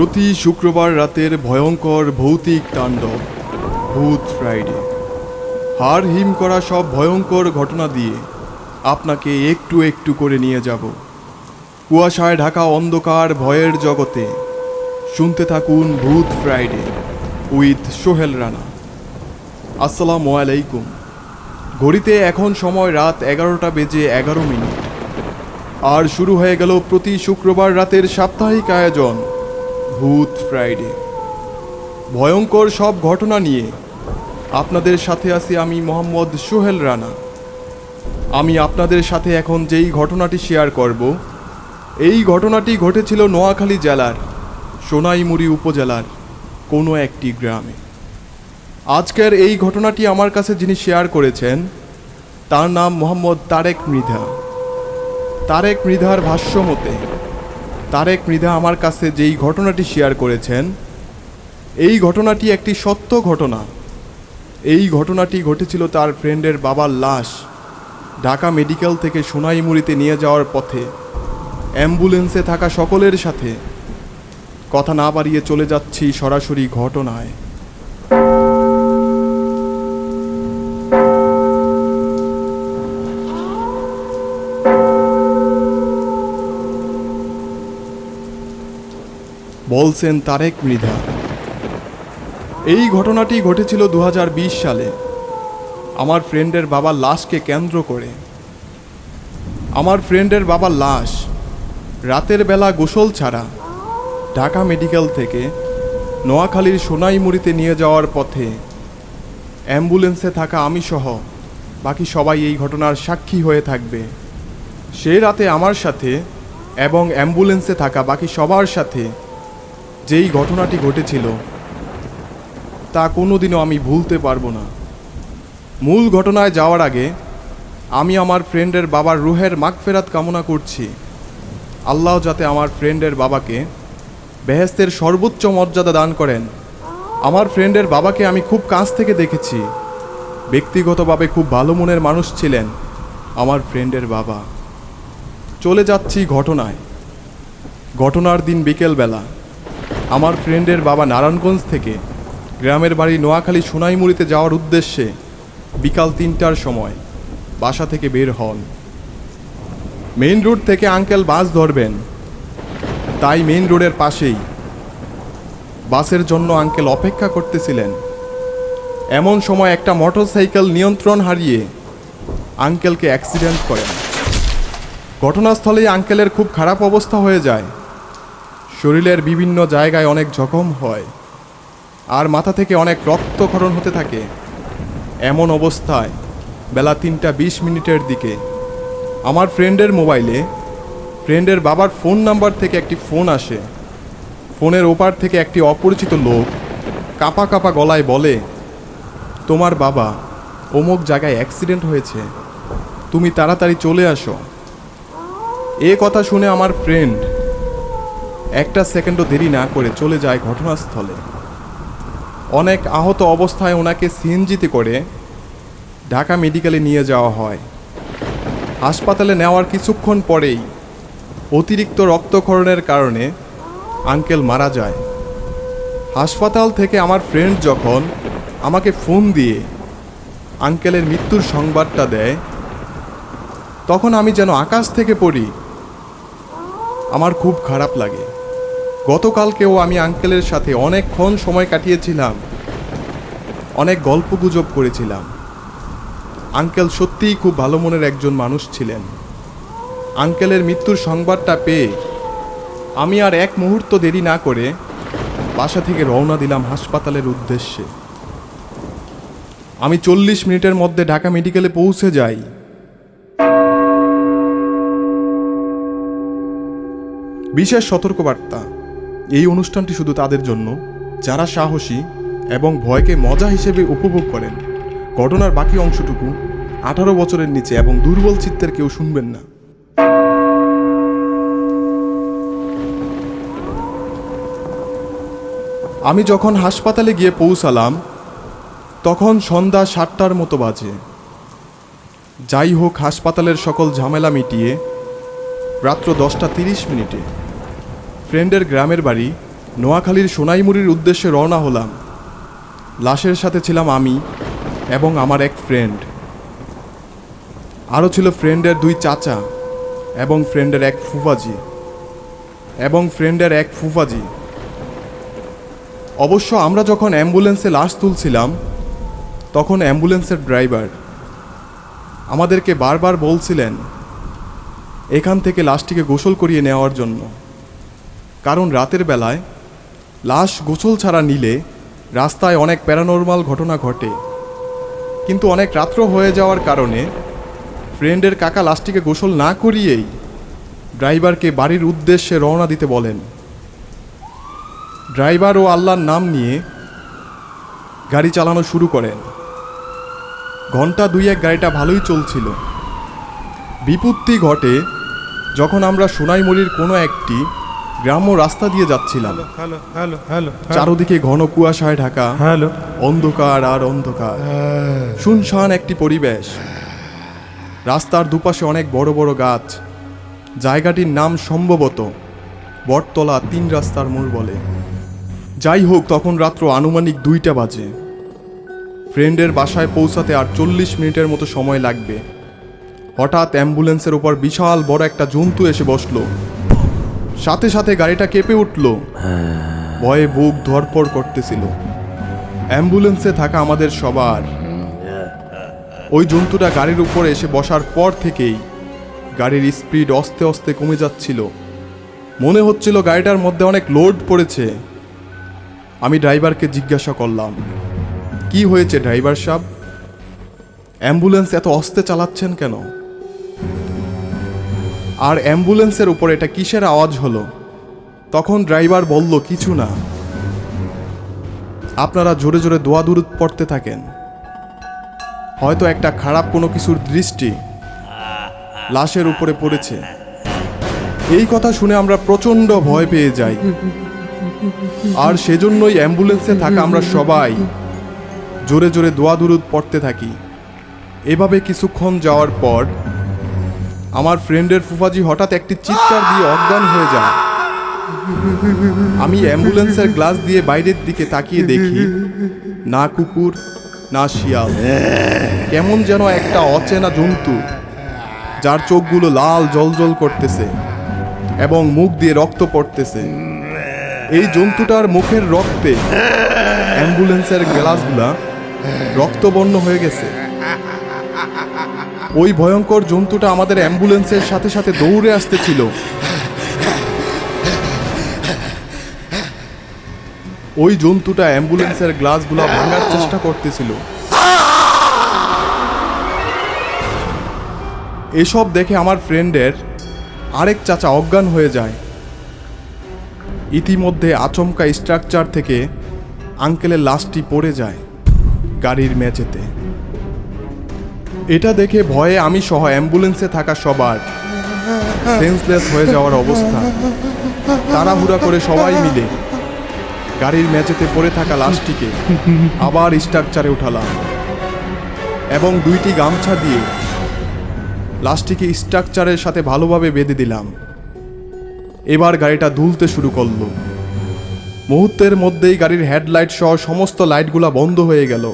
প্রতি শুক্রবার রাতের ভয়ঙ্কর ভৌতিক তাণ্ডব, ভূত ফ্রাইডে হার হিম করা সব ভয়ঙ্কর ঘটনা দিয়ে আপনাকে একটু একটু করে নিয়ে যাব। কুয়াশায় ঢাকা অন্ধকার ভয়ের জগতে। শুনতে থাকুন ভূত ফ্রাইডে উইথ সোহেল রানা। আসসালামু আলাইকুম। ঘড়িতে এখন সময় রাত এগারোটা বেজে এগারো মিনিট। আর শুরু হয়ে গেল প্রতি শুক্রবার রাতের সাপ্তাহিক আয়োজন। ভূত ফ্রাইডে। ভয়ঙ্কর সব ঘটনা নিয়ে আপনাদের সাথে আছি আমি মোহাম্মদ সোহেল রানা। আমি আপনাদের সাথে এখন যেই ঘটনাটি শেয়ার করব, এই ঘটনাটি ঘটেছিল নোয়াখালী জেলার সোনাইমুড়ি উপজেলার কোনো একটি গ্রামে। আজকের এই ঘটনাটি আমার কাছে যিনি শেয়ার করেছেন, তার নাম মোহাম্মদ তারেক মৃধা। তারেক মৃধার ভাষ্য মতে তারেক মৃধা আমার কাছে যেই ঘটনাটি শেয়ার করেছেন, এই ঘটনাটি একটি সত্য ঘটনা। এই ঘটনাটি ঘটেছিল তার ফ্রেন্ডের বাবার লাশ ঢাকা মেডিকেল থেকে সোনাইমুড়িতে নিয়ে যাওয়ার পথে, অ্যাম্বুলেন্সে থাকা সকলের সাথে। কথা না বাড়িয়ে চলে যাচ্ছি সরাসরি ঘটনায়। বলছেন তারেক মৃধা। এই ঘটনাটি ঘটেছিল দু হাজার বিশ সালে। আমার ফ্রেন্ডের বাবার লাশকে কেন্দ্র করে। আমার ফ্রেন্ডের বাবার লাশ রাতের বেলা গোসল ছাড়া ঢাকা মেডিকেল থেকে নোয়াখালীর সোনাইমুড়িতে নিয়ে যাওয়ার পথে অ্যাম্বুলেন্সে থাকা আমি সহ বাকি সবাই এই ঘটনার সাক্ষী হয়ে থাকবে। সে রাতে আমার সাথে এবং অ্যাম্বুলেন্সে থাকা বাকি সবার সাথে যেই ঘটনাটি ঘটেছিল, তা কোনোদিনও আমি ভুলতে পারব না। মূল ঘটনায় যাওয়ার আগে, আমি আমার ফ্রেন্ডের বাবার রুহের মাগফেরাত কামনা করছি। আল্লাহ যাতে আমার ফ্রেন্ডের বাবাকে বেহেস্তের সর্বোচ্চ মর্যাদা দান করেন। আমার ফ্রেন্ডের বাবাকে আমি খুব কাছ থেকে দেখেছি। ব্যক্তিগতভাবে খুব ভালো মনের মানুষ ছিলেন আমার ফ্রেন্ডের বাবা। চলে যাচ্ছি ঘটনায়। ঘটনার দিন বিকেলবেলা। আমার ফ্রেন্ডের বাবা নারায়ণগঞ্জ থেকে গ্রামের বাড়ি নোয়াখালী সোনাইমুড়িতে যাওয়ার উদ্দেশ্যে বিকাল তিনটার সময় বাসা থেকে বের হন। মেইন রোড থেকে আঙ্কেল বাস ধরবেন। তাই মেইন রোডের পাশেই বাসের জন্য আঙ্কেল অপেক্ষা করতেছিলেন। এমন সময় একটা মোটরসাইকেল নিয়ন্ত্রণ হারিয়ে আঙ্কেলকে অ্যাক্সিডেন্ট করেন। ঘটনাস্থলেই আঙ্কেলের খুব খারাপ অবস্থা হয়ে যায়। শরীরের বিভিন্ন জায়গায় অনেক জখম হয়, আর মাথা থেকে অনেক রক্তক্ষরণ হতে থাকে। এমন অবস্থায় বেলা তিনটা বিশ মিনিটের দিকে আমার ফ্রেন্ডের মোবাইলে ফ্রেন্ডের বাবার ফোন নাম্বার থেকে একটি ফোন আসে। ফোনের ওপার থেকে একটি অপরিচিত লোক কাপা কাপা গলায় বলে, তোমার বাবা অমুক জায়গায় অ্যাক্সিডেন্ট হয়েছে। তুমি তাড়াতাড়ি চলে আসো। এ কথা শুনে আমার ফ্রেন্ড একটা সেকেন্ডও দেরি না করে চলে যায় ঘটনাস্থলে। অনেক আহত অবস্থায় ওনাকে সিএনজিতে করে ঢাকা মেডিকেলে নিয়ে যাওয়া হয়। হাসপাতালে নেওয়ার কিছুক্ষণ পরেই অতিরিক্ত রক্তক্ষরণের কারণে আঙ্কেল মারা যায়। হাসপাতাল থেকে আমার ফ্রেন্ড যখন আমাকে ফোন দিয়ে আঙ্কেলের মৃত্যুর সংবাদটা দেয়, তখন আমি যেন আকাশ থেকে পড়ি। আমার খুব খারাপ লাগে। গতকালকেও আমি আঙ্কেলের সাথে অনেকক্ষণ সময় কাটিয়েছিলাম। অনেক গল্প গুজব করেছিলাম। আঙ্কেল সত্যিই খুব ভালো মনের একজন মানুষ ছিলেন। আঙ্কেলের মৃত্যুর সংবাদটা পেয়ে আমি আর এক মুহূর্ত দেরি না করে বাসা থেকে রওনা দিলাম হাসপাতালের উদ্দেশ্যে। আমি চল্লিশ মিনিটের মধ্যে ঢাকা মেডিকেলে পৌঁছে যাই। বিশেষ সতর্কবার্তা। এই অনুষ্ঠানটি শুধু তাদের জন্য, যারা সাহসী এবং ভয়কে মজা হিসেবে উপভোগ করেন, ঘটনার বাকি অংশটুকু আঠারো বছরের নিচে এবং দুর্বল চিত্তের কেউ শুনবেন না। আমি যখন হাসপাতালে গিয়ে পৌঁছালাম, তখন সন্ধ্যা সাতটার মতো বাজে। যাই হোক, হাসপাতালের সকল ঝামেলা মিটিয়ে রাত্র দশটা তিরিশ মিনিটে। ফ্রেন্ডের গ্রামের বাড়ি, নোয়াখালীর সোনাইমুড়ির উদ্দেশ্যে রওনা হলাম। লাশের সাথে ছিলাম আমি এবং আমার এক ফ্রেন্ড। আরও ছিল ফ্রেন্ডের দুই চাচা এবং ফ্রেন্ডের এক ফুফাজি এবং ফ্রেন্ডের এক ফুফাজি। অবশ্য আমরা যখন অ্যাম্বুলেন্সে লাশ তুলছিলাম, তখন অ্যাম্বুলেন্সের ড্রাইভার আমাদেরকে বারবার বলছিলেন এখান থেকে লাশটিকে গোসল করিয়ে নেওয়ার জন্য। কারণ রাতের বেলায় লাশ গোসল ছাড়া নিলে রাস্তায় অনেক প্যারানর্মাল ঘটনা ঘটে। কিন্তু অনেক রাত্র হয়ে যাওয়ার কারণে ফ্রেন্ডের কাকা লাশটিকে গোসল না করিয়েই ড্রাইভারকে বাড়ির উদ্দেশ্যে রওনা দিতে বলেন। ড্রাইভার ও আল্লাহর নাম নিয়ে গাড়ি চালানো শুরু করেন। ঘণ্টা দুই এক গাড়িটা ভালোই চলছিল। বিপত্তি ঘটে যখন আমরা সোনাইমুড়ির কোনো একটি গ্রাম্য রাস্তা দিয়ে যাচ্ছিলাম চারদিকে ঘন কুয়াশায় ঢাকা হ্যালো। অন্ধকার আর অন্ধকার। শুনশান একটি পরিবেশ। রাস্তার দুপাশে অনেক বড় বড় গাছ। জায়গাটির নাম সম্ভবত বটতলা তিন রাস্তার মোড় বলে। যাই হোক তখন রাত্র আনুমানিক দুইটা বাজে। ফ্রেন্ডের বাসায় পৌঁছাতে আর চল্লিশ মিনিটের মতো সময় লাগবে। হঠাৎ অ্যাম্বুলেন্সের উপর বিশাল বড় একটা জন্তু এসে বসল। সাথে সাথে গাড়িটা কেঁপে উঠল। ভয়ে বুক ধরপড় করতেছিল। অ্যাম্বুলেন্সে থাকা আমাদের সবার। ওই জন্তুটা গাড়ির উপর এসে বসার পর থেকেই গাড়ির স্পিড অস্তে অস্তে কমে যাচ্ছিল। মনে হচ্ছিল গাড়িটার মধ্যে অনেক লোড পড়েছে। আমি ড্রাইভারকে জিজ্ঞাসা করলাম, কি হয়েছে ড্রাইভার সাহেব? অ্যাম্বুলেন্স এত অস্তে চালাচ্ছেন কেন? আর অ্যাম্বুলেন্সের উপর এটা কিসের আওয়াজ হলো? তখন ড্রাইভার বলল, কিছু না। আপনারা জোরে জোরে দোয়া দূর পড়তে থাকেন। হয়তো একটা খারাপ কোনো কিছুর দৃষ্টি লাশের উপরে পড়েছে। এই কথা শুনে আমরা প্রচণ্ড ভয় পেয়ে যাই। আর সেজন্যই অ্যাম্বুলেন্সে থাকা আমরা সবাই জোরে জোরে দোয়া দুরুদ পড়তে থাকি। এভাবে কিছুক্ষণ যাওয়ার পর আমার ফ্রেন্ডের ফুফাজি হঠাৎ একটি চিৎকার দিয়ে অজ্ঞান হয়ে যায়। আমি অ্যাম্বুলেন্সের গ্লাস দিয়ে বাইরের দিকে তাকিয়ে দেখি, না কুকুর, না শিয়াল। কেমন যেন একটা অচেনা জন্তু, যার চোখগুলো লাল জলজল করতেছে এবং মুখ দিয়ে রক্ত পড়তেছে। এই জন্তুটার মুখের রক্তে অ্যাম্বুলেন্সের গ্লাসগুলা রক্তবর্ণ হয়ে গেছে। ওই ভয়ঙ্কর জন্তুটা আমাদের অ্যাম্বুলেন্সের সাথে সাথে দৌড়ে আসতেছিল। ওই জন্তুটা অ্যাম্বুলেন্সের গ্লাসগুলো ভাঙার চেষ্টা করতেছিল। এসব দেখে আমার ফ্রেন্ডের আরেক চাচা অজ্ঞান হয়ে যায়। ইতিমধ্যে আচমকা স্ট্রাকচার থেকে আঙ্কেলের লাশটি পড়ে যায় গাড়ির মেঝেতে। এটা দেখে ভয়ে আমি সহ অ্যাম্বুলেন্সে থাকা সবার সেন্সলেস হয়ে যাওয়ার অবস্থা। তাড়াহুড়া করে সবাই মিলে গাড়ির ম্যাচেতে পড়ে থাকা লাশটিকে আবার স্ট্রাকচারে উঠালাম এবং দুইটি গামছা দিয়ে লাশটিকে স্ট্রাকচারের সাথে ভালোভাবে বেঁধে দিলাম। এবার গাড়িটা দুলতে শুরু করল। মুহূর্তের মধ্যেই গাড়ির হেডলাইট সহ সমস্ত লাইটগুলো বন্ধ হয়ে গেল।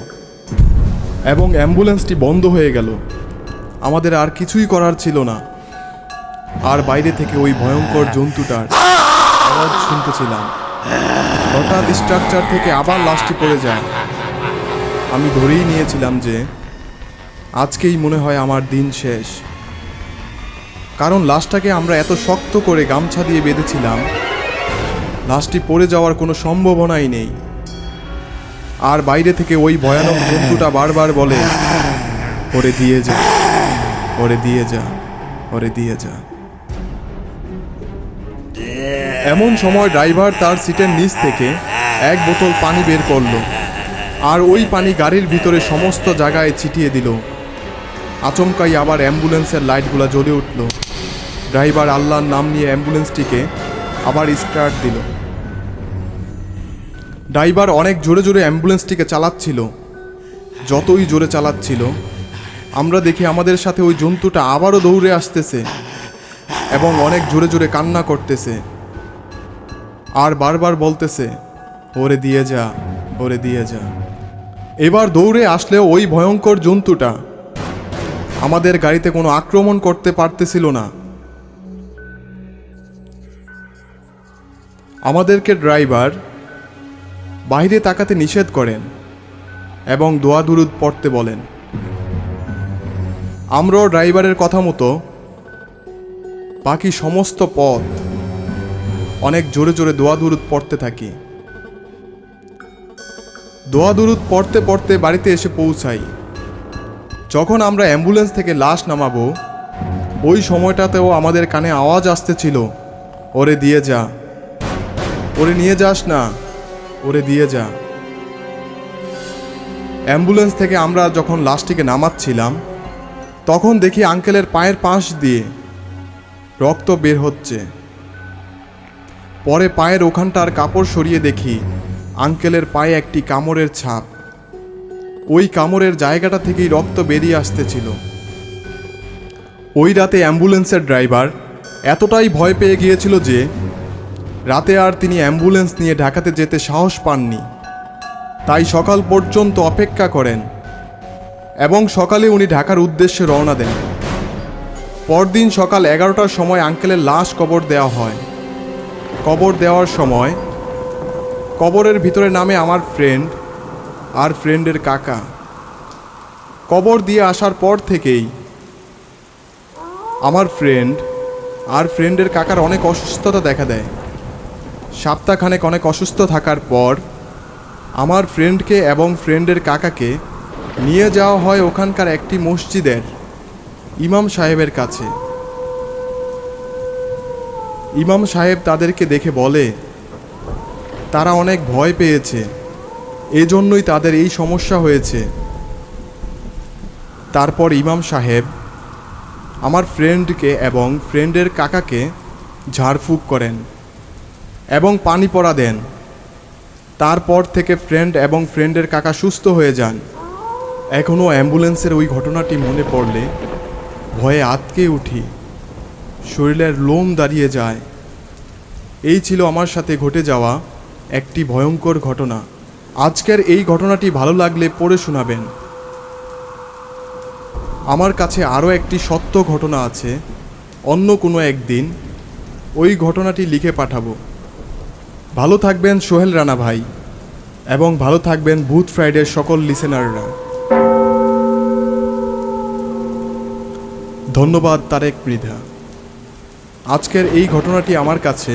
এবং অ্যাম্বুলেন্সটি বন্ধ হয়ে গেল। আমাদের আর কিছুই করার ছিল না। আর বাইরে থেকে ওই ভয়ঙ্কর জন্তুটার আওয়াজ শুনতেছিলাম। হঠাৎ স্ট্রাকচার থেকে আবার লাশটি পড়ে যায়। আমি ধরেই নিয়েছিলাম যে আজকেই মনে হয় আমার দিন শেষ। কারণ লাশটাকে আমরা এত শক্ত করে গামছা দিয়ে বেঁধেছিলাম, লাশটি পড়ে যাওয়ার কোনো সম্ভাবনাই নেই। আর বাইরে থেকে ওই ভয়ানক জন্তুটা বারবার বলে ওরে দিয়ে যা ওরে দিয়ে যা ওরে দিয়ে যা। এমন সময় ড্রাইভার তার সিটের নিচ থেকে এক বোতল পানি বের করল আর ওই পানি গাড়ির ভিতরে সমস্ত জায়গায় ছিটিয়ে দিল। আচমকাই আবার অ্যাম্বুলেন্সের লাইটগুলো জ্বলে উঠল। ড্রাইভার আল্লাহর নাম নিয়ে অ্যাম্বুলেন্সটিকে আবার স্টার্ট দিল। ড্রাইভার অনেক জোরে জোরে অ্যাম্বুলেন্সটিকে চালাচ্ছিল। যতই জোরে চালাচ্ছিল, আমরা দেখি আমাদের সাথে ওই জন্তুটা আবারও দৌড়ে আসতেছে এবং অনেক জোরে জোরে কান্না করতেছে। আর বারবার বলতেছে, ওরে দিয়ে যা, ওরে দিয়ে যা। এবার দৌড়ে আসলেও ওই ভয়ঙ্কর জন্তুটা আমাদের গাড়িতে কোনো আক্রমণ করতে পারতেছিল না। আমাদেরকে ড্রাইভার বাইরে তাকাতে নিষেধ করেন এবং দোয়া দুরুদ পড়তে বলেন। আমরাও ড্রাইভারের কথা মতো বাকি সমস্ত পথ অনেক জোরে জোরে দোয়া দুরুদ পড়তে থাকি। দোয়া দুরুদ পড়তে পড়তে বাড়িতে এসে পৌঁছাই। যখন আমরা অ্যাম্বুলেন্স থেকে লাশ নামাবো, ওই সময়টাতেও আমাদের কানে আওয়াজ আসতেছিল, ওরে দিয়ে যা, ওরে নিয়ে যাস না। ওরে দিয়ে যা। অ্যাম্বুলেন্স থেকে আমরা যখন লাশটিকে নামাচ্ছিলাম, তখন দেখি আঙ্কেলের পায়ের পাশ দিয়ে রক্ত বের হচ্ছে। পরে পায়ের ওখানটার কাপড় সরিয়ে দেখি আঙ্কেলের পায়ে একটি কামড়ের ছাপ। ওই কামড়ের জায়গাটা থেকেই রক্ত বেরিয়ে আসতেছিল। ওই রাতে অ্যাম্বুলেন্সের ড্রাইভার এতটাই ভয় পেয়ে গিয়েছিল যে রাতে আর তিনি অ্যাম্বুলেন্স নিয়ে ঢাকাতে যেতে সাহস পাননি। তাই সকাল পর্যন্ত অপেক্ষা করেন এবং সকালে উনি ঢাকার উদ্দেশ্যে রওনা দেন। পরদিন সকাল এগারোটার সময় আঙ্কেলের লাশ কবর দেওয়া হয়। কবর দেওয়ার সময় কবরের ভিতরে নামে আমার ফ্রেন্ড আর ফ্রেন্ডের কাকা। কবর দিয়ে আসার পর থেকেই আমার ফ্রেন্ড আর ফ্রেন্ডের কাকার অনেক অসুস্থতা দেখা দেয়। সপ্তাহখানেক অনেক অসুস্থ থাকার পর আমার ফ্রেন্ডকে এবং ফ্রেন্ডের কাকাকে নিয়ে যাওয়া হয় ওখানকার একটি মসজিদের ইমাম সাহেবের কাছে। ইমাম সাহেব তাদেরকে দেখে বলে, তারা অনেক ভয় পেয়েছে। এজন্যই তাদের এই সমস্যা হয়েছে। তারপর ইমাম সাহেব আমার ফ্রেন্ডকে এবং ফ্রেন্ডের কাকাকে ঝাড়ফুঁক করেন। এবং পানি পড়া দেন। তারপর থেকে ফ্রেন্ড এবং ফ্রেন্ডের কাকা সুস্থ হয়ে যান। এখনও অ্যাম্বুলেন্সের ওই ঘটনাটি মনে পড়লে ভয়ে আতকে উঠি। শরীরের লোম দাঁড়িয়ে যায়। এই ছিল আমার সাথে ঘটে যাওয়া একটি ভয়ঙ্কর ঘটনা। আজকের এই ঘটনাটি ভালো লাগলে পড়ে শোনাবেন। আমার কাছে আরও একটি সত্য ঘটনা আছে। অন্য কোনো একদিন ওই ঘটনাটি লিখে পাঠাবো। ভালো থাকবেন সোহেল রানা ভাই, এবং ভালো থাকবেন ভূত ফ্রাইডের সকল লিসেনাররা ধন্যবাদ, তারেক মৃধা। আজকের এই ঘটনাটি আমার কাছে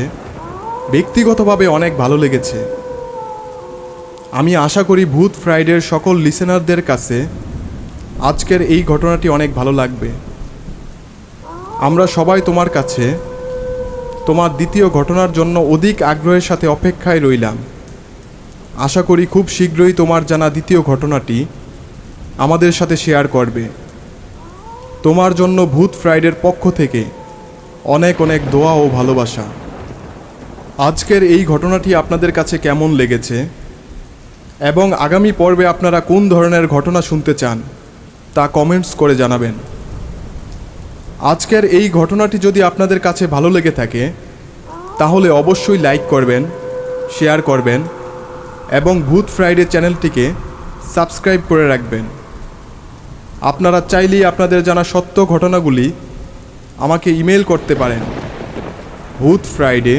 ব্যক্তিগতভাবে অনেক ভালো লেগেছে। আমি আশা করি ভূত ফ্রাইডের সকল লিসেনারদের কাছে আজকের এই ঘটনাটি অনেক ভালো লাগবে। আমরা সবাই তোমার কাছে তোমার দ্বিতীয় ঘটনার জন্য অধিক আগ্রহের সাথে অপেক্ষায় রইলাম। আশা করি খুব শীঘ্রই তোমার জানা দ্বিতীয় ঘটনাটি আমাদের সাথে শেয়ার করবে। তোমার জন্য ভূত ফ্রাইডের পক্ষ থেকে অনেক অনেক দোয়া ও ভালোবাসা। আজকের এই ঘটনাটি আপনাদের কাছে কেমন লেগেছে? এবং আগামী পর্বে আপনারা কোন ধরনের ঘটনা শুনতে চান, তা কমেন্টস করে জানাবেন। আজকের এই ঘটনাটি যদি আপনাদের কাছে ভালো লেগে থাকে, তাহলে অবশ্যই লাইক করবেন, শেয়ার করবেন, এবং ভূত ফ্রাইডে চ্যানেলটিকে সাবস্ক্রাইব করে রাখবেন। আপনারা চাইলেই আপনাদের জানা সত্য ঘটনাগুলি আমাকে ইমেল করতে পারেন। ভূত Friday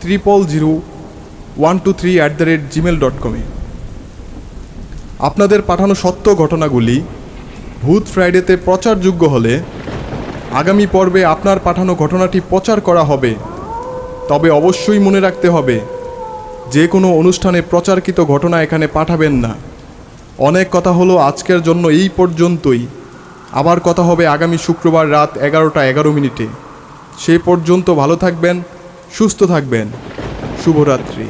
triple zero one two three at the rate Gmail dot কমে আপনাদের পাঠানো সত্য ঘটনাগুলি ভূত ফ্রাইডেতে প্রচারযোগ্য হলে আগামী পর্বে আপনার পাঠানো ঘটনাটি প্রচার করা হবে। তবে অবশ্যই মনে রাখতে হবে, যে কোনো অনুষ্ঠানে প্রচারকৃত ঘটনা এখানে পাঠাবেন না। অনেক কথা হলো আজকের জন্য এই পর্যন্তই। আবার কথা হবে আগামী শুক্রবার রাত এগারোটা এগারো মিনিটে। সে পর্যন্ত ভালো থাকবেন, সুস্থ থাকবেন। শুভরাত্রি।